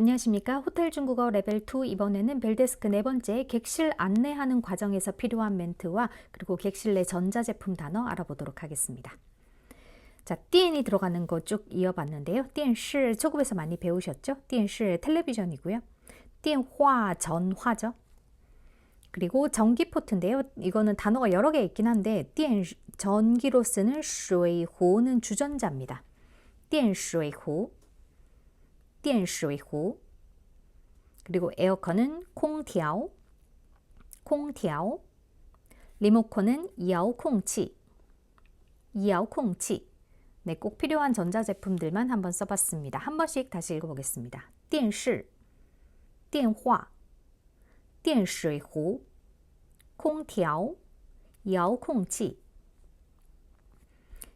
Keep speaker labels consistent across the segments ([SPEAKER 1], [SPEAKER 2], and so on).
[SPEAKER 1] 안녕하십니까. 호텔 중국어 레벨 2 이번에는 벨데스크 네 번째 객실 안내하는 과정에서 필요한 멘트와 그리고 객실 내 전자제품 단어 알아보도록 하겠습니다. 자, 띠엔이 들어가는 거 쭉 이어봤는데요. 띠엔시 초급에서 많이 배우셨죠? 띠엔시 텔레비전이고요. 띠엔화 전화죠. 그리고 전기 포트인데요. 이거는 단어가 여러 개 있긴 한데 띠엔 전기로 쓰는 슈웨이호는 주전자입니다. 띠엔 슈웨이호 电水壶 그리고 에어컨은 空调 空调 리모컨은 遥控器 遥控器 네, 꼭 필요한 전자제품들만 한번 써봤습니다. 한 번씩 다시 읽어보겠습니다. 电视电话电水壶空调遥控器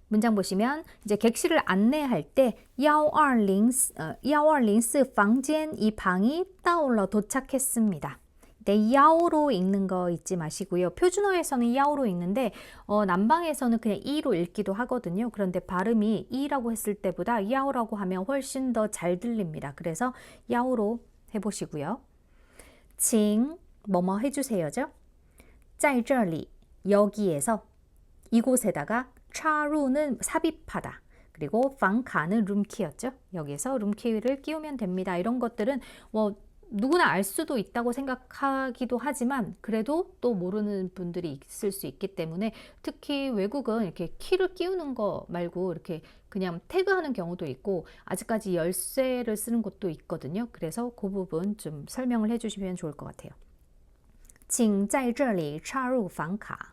[SPEAKER 1] 문장 보시면 이제 객실을 안내할 때 1204, 어, 1204 房间 이 방이 따올러 도착했습니다. 네, 야오로 읽는 거 잊지 마시고요. 표준어에서는 야오로 읽는데 어, 남방에서는 그냥 이로 읽기도 하거든요. 그런데 발음이 이라고 했을 때보다 야오라고 하면 훨씬 더 잘 들립니다. 그래서 야오로 해보시고요. 请 뭐뭐 해주세요죠. 在这里 여기에서 이곳에다가 차루는 삽입하다. 그리고 방카는 룸키였죠. 여기서 룸키를 끼우면 됩니다. 이런 것들은 뭐 누구나 알 수도 있다고 생각하기도 하지만 그래도 또 모르는 분들이 있을 수 있기 때문에 특히 외국은 이렇게 키를 끼우는 거 말고 이렇게 그냥 태그하는 경우도 있고 아직까지 열쇠를 쓰는 곳도 있거든요. 그래서 그 부분 좀 설명을 해주시면 좋을 것 같아요. 请在这里插入房卡。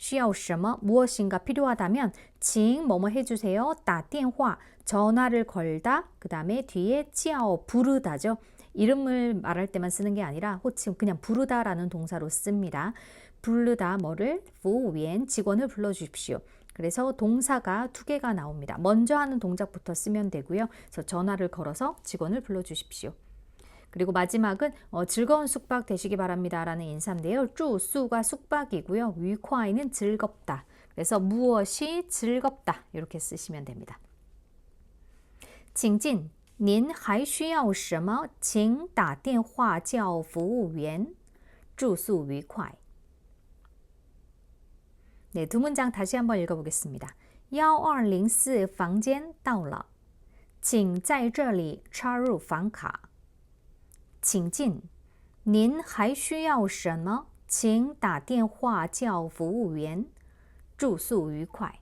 [SPEAKER 1] 需要什么 무엇인가 필요하다면 请 뭐뭐 해주세요. 打电话 전화를 걸다 그 다음에 뒤에 叫 부르다죠. 이름을 말할 때만 쓰는 게 아니라 호칭 그냥 부르다라는 동사로 씁니다. 부르다 뭐를 服务员 직원을 불러주십시오. 그래서 동사가 두 개가 나옵니다. 먼저 하는 동작부터 쓰면 되고요. 그래서 전화를 걸어서 직원을 불러주십시오. 그리고 마지막은 어, 즐거운 숙박 되시기 바랍니다라는 인사인데요. 쭈수가 숙박이고요. 위콰이는 즐겁다. 그래서 무엇이 즐겁다 이렇게 쓰시면 됩니다. 请进，您还需要什么？请打电话叫服务员。住宿愉快。 네, 두 문장 다시 한번 읽어보겠습니다. 1204房间到了，请在这里插入房卡。 请进，您还需要什么？请打电话叫服务员。住宿愉快。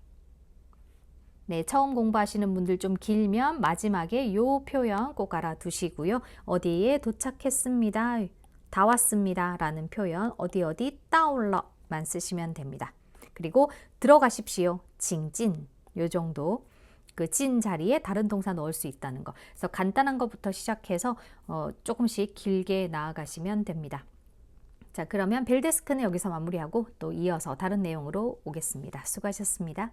[SPEAKER 1] 네, 처음 공부하시는 분들 좀 길면 마지막에 요 표현 꼭 알아두시고요. 어디에 도착했습니다. 다 왔습니다. 라는 표현 어디 어디 따올러만 쓰시면 됩니다. 그리고 들어가십시오. 징진 요 정도 그 찐 자리에 다른 동사 넣을 수 있다는 거. 그래서 간단한 것부터 시작해서 어, 조금씩 길게 나아가시면 됩니다. 자, 그러면 벨데스크는 여기서 마무리하고 또 이어서 다른 내용으로 오겠습니다. 수고하셨습니다.